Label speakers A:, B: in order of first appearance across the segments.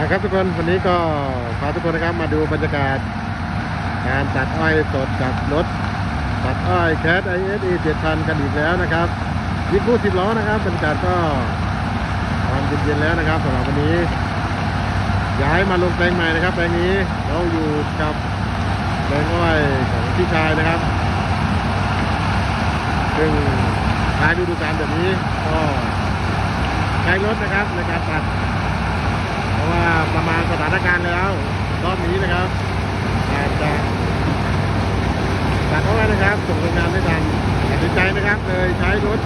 A: นะครับทุกคนวันนี้ก็พาทุกคนนะครับมาดูบรรยากาศการตัดอ้อยสดกับรถตัดอ้อยแคสไอเอสอีเจ็ดพันกันอีกแล้วนะครับยิปพูสิบล้อนะครับบรรยากาศก็ตอนเย็นๆแล้วนะครับสำหรับวันนี้ ย้ายมาลงแปลงใหม่นะครับแปลงนี้เราอยู่กับแปลงอ้อยของพี่ชายนะครับซึ่งท้ายฤดูกาลแบบนี้ก็ใช้รถนะครับในการตัด ว่าประมาณสถานการณ์แล้วรอบนี้นะครับอาจจะตัดเอาไว้นะครับส่งโรงงานไม่ทันตัดสินใจนะครับเลยใช้รถ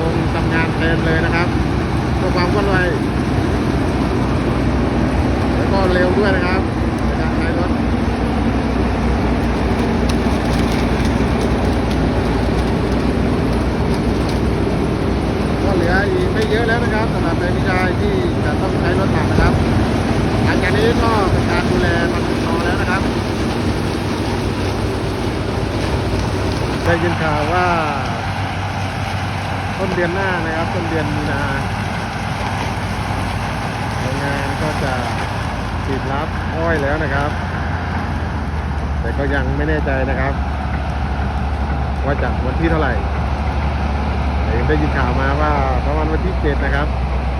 A: ลงทำงานแทนเลยนะครับเพื่อความรวดเร็วแล้วก็เร็วด้วยนะครับในการใช้รถ ก็เหลืออีก ไม่เยอะแล้วนะครับสำหรับในพิจายที่จะต้องใช้รถถังนะครับ หลังจากนี้ก็เป็นการดูแลมันต่อแล้วนะครับ ได้ยินข่าวว่า ต้นเดือนหน้านะครับ ต้นเดือนมีนาโรงงานก็จะปิดรับอ้อยแล้วนะครับ แต่ก็ยังไม่แน่ใจนะครับ ว่าจะวันที่เท่าไหร่ ได้ยินข่าวมาว่าประมาณวันที่เจ็ดนะครับ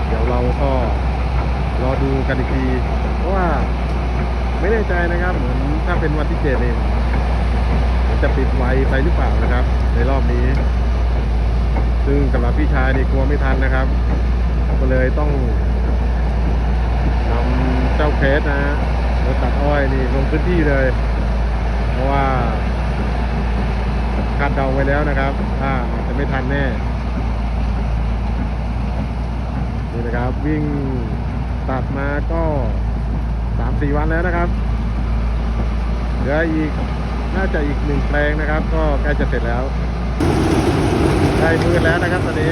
A: เดี๋ยวเราก็รอดูกันอีกทีเพราะว่าไม่แน่ใจนะครับเหมือนถ้าเป็นวันที่เจ็ดเองจะปิดไวไปหรือเปล่านะครับ ในรอบนี้ ซึ่งสำหรับพี่ชายนี่กลัวไม่ทันนะครับ ก็เลยต้องนำเจ้าเคสนะฮะรถตัดอ้อยนี่ลงพื้นที่เลย เพราะว่าคาดเดาไว้แล้วนะครับว่าอาจจะไม่ทันแน่ นี่นะครับ วิ่งตัดมาก็สามสี่วันแล้วนะครับเหลืออีกน่าจะอีกหนึ่งแปลงนะครับ ก็ใกล้จะเสร็จแล้วใกล้มืดแล้วนะครับตอนนี้